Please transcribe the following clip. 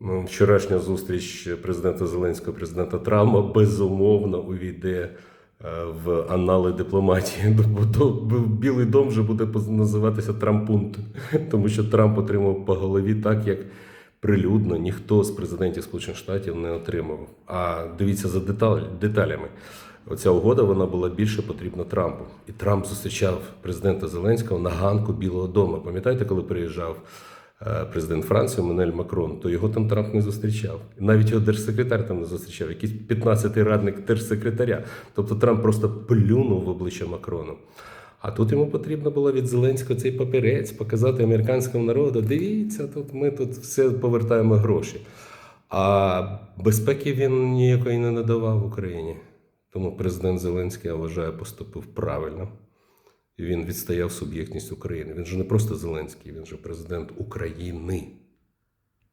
Ну, Вчорашня зустріч президента Зеленського, президента Трампа безумовно увійде е, в анали дипломатії. Бо то Білий дом вже буде називатися Трампунт, тому що Трамп отримав по голові так, як прилюдно ніхто з президентів Сполучених Штатів не отримав. А дивіться за деталями. Оця угода вона була більше потрібна Трампу. І Трамп зустрічав президента Зеленського на ганку Білого Дому. Пам'ятаєте, коли приїжджав президент Франції Мануель Макрон, то його там Трамп не зустрічав. Навіть його держсекретар там не зустрічав, якийсь 15-й радник держсекретаря. Тобто Трамп просто плюнув в обличчя Макрону. А тут йому потрібно було від Зеленського цей папірець показати американському народу. Дивіться, тут ми тут все повертаємо гроші. А безпеки він ніякої не надавав Україні. Тому президент Зеленський, я вважаю, поступив правильно. Він відстояв суб'єктність України. Він же не просто Зеленський, він же президент України.